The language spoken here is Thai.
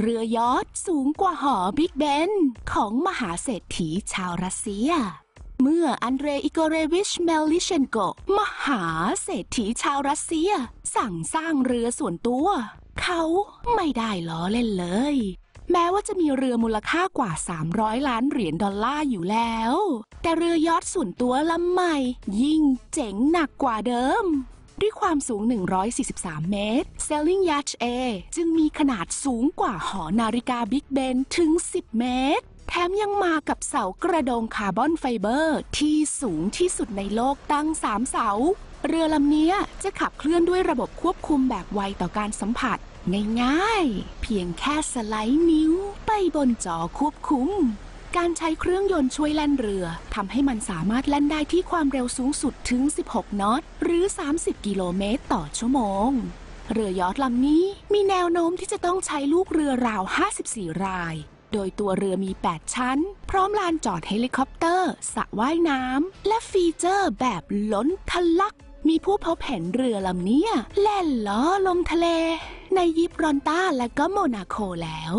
เรือยอทสูงกว่าหอบิ๊กเบนของมหาเศรษฐีชาวรัสเซีย เมื่ออันเดรอิโกเรวิชเมลลิเชนโก มหาเศรษฐีชาวรัสเซีย สั่งสร้างเรือส่วนตัว เขาไม่ได้ล้อเล่นเลย แม้ว่าจะมีเรือมูลค่ากว่า 300 ล้านเหรียญดอลลาร์อยู่แล้ว แต่เรือยอทส่วนตัวลำใหม่ ยิ่งเจ๋งหนักกว่าเดิม ด้วยความสูง 143 เมตร Sailing Yacht A จึงมีขนาดสูงกว่าหอนาฬิกาบิ๊กเบนถึง 10 เมตร แถมยังมากับเสากระโดงคาร์บอนไฟเบอร์ ที่สูงที่สุดในโลกตั้ง 3 เสา เรือลำนี้จะขับเคลื่อนด้วยระบบควบคุมแบบไวต่อการสัมผัสง่ายๆ เพียงแค่สไลด์นิ้วไปบนจอควบคุม การใช้เครื่องยนต์ช่วยแล่นเรือทำให้มันสามารถแล่นได้ที่ความเร็วสูงสุดถึง 16 นอต หรือ 30 กิโลเมตรต่อชั่วโมง เรือยอทลำนี้มีแนวโน้มที่จะต้องใช้ลูกเรือราว 54 ราย โดยตัวเรือมี 8 ชั้น พร้อมลานจอดเฮลิคอปเตอร์สระว่ายน้ำและฟีเจอร์แบบล้นทะลัก มีผู้พบเห็นเรือลำนี้แล่นล้อลงทะเล ในยิบรอนต้าและก็โมนาโคแล้ว